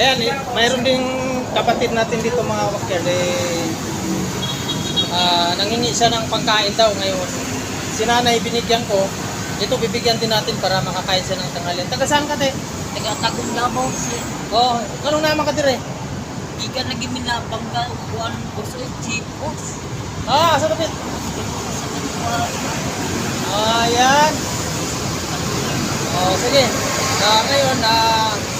Ayan, eh, mayroon ding kapatid natin dito mga kabakyard, eh, ah, nangingi siya ng pangkain daw ngayon. Si nanay binigyan ko, ito bibigyan din natin para makakain siya ng tanghalian. Taga saan ka, te? Tagatagong Davao si Oh, anong naman ka, dire? Ikan lagi minabangga kuan gusto chipos. Ah, sa lapit. Ayan. Oh, sige. Ah, ngayon, ah, akong...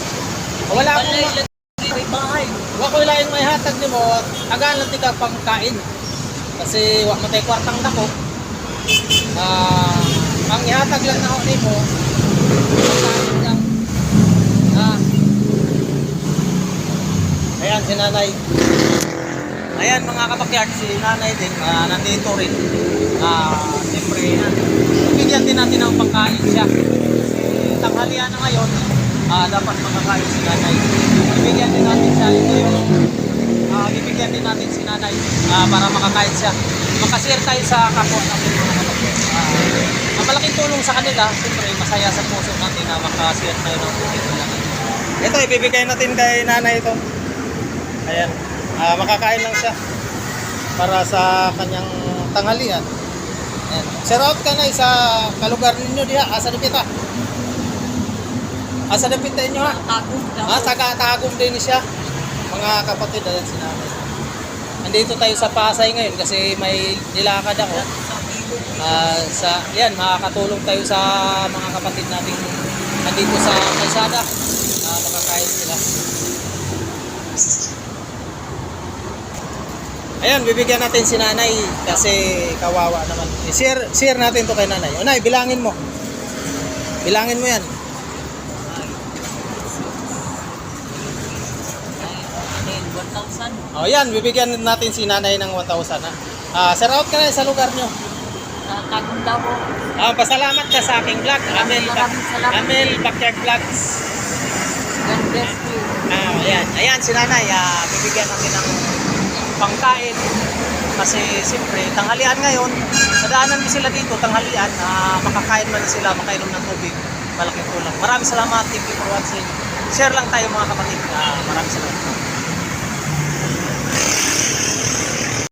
Balay lang may bahay. Wa ko hatag nimo, tagaan lang tika pangkain. Kasi wa matay kwartang dako. Ah, ang ihatag lang na nimo. Ah. Ayan si nanay. Ayan mga kabakyard, si nanay din, ah, nandito rin. Ah, siyempre, yan. Bigyan din natin ng pangkain siya. Kasi tanghalian na ngayon, ah, dapat makakain si nanay. Bibigyan din natin siya. Ito yung, ah, bibigyan din natin si nanay ah, para makakain siya. Makashare tayo sa kapwa natin mga kabakyard. Ah, ang malaking tulong sa kanila, siyempre, masaya sa puso natin na makashare tayo ng puso natin. Ito, ibibigay natin kay nanay ito. Ayan. Ah, makakain lang siya para sa kanyang tanghalian. Ayan. Shout out ka na sa kalugar ninyo diha, asa dapita. Asa dapita inyo ha? Tagong Ah, Davao. taga tagong din siya. Mga kapatid, ayan si nanay. Andito tayo sa Pasay ngayon kasi may nilakad ako. Ah, sa yan makakatulong tayo sa mga kapatid natin nandito sa kalsada. Ah, makakain sila. Ayan, bibigyan natin si nanay kasi kawawa naman. I-share, share natin to kay nanay. O nay, bilangin mo. Bilangin mo yan. 1,000. O yan, bibigyan natin si nanay ng 1,000 ha. Ah, shout out ka na sa lugar nyo. Davao. Ah, pasalamat ka sa aking vlog. Amel, Maraming salamat. Amel Backyard Vlogs. God bless you. Ah, ayan. Ayan si nanay, ah, bibigyan natin ng pangkain. Kasi siyempre, tanghalian ngayon, nadaanan mo sila dito, tanghalian, ah, makakain man sila, makainom ng tubig. Malaking tulong. Maraming salamat. Thank you for watching. Share lang tayo mga kapatid. Ah.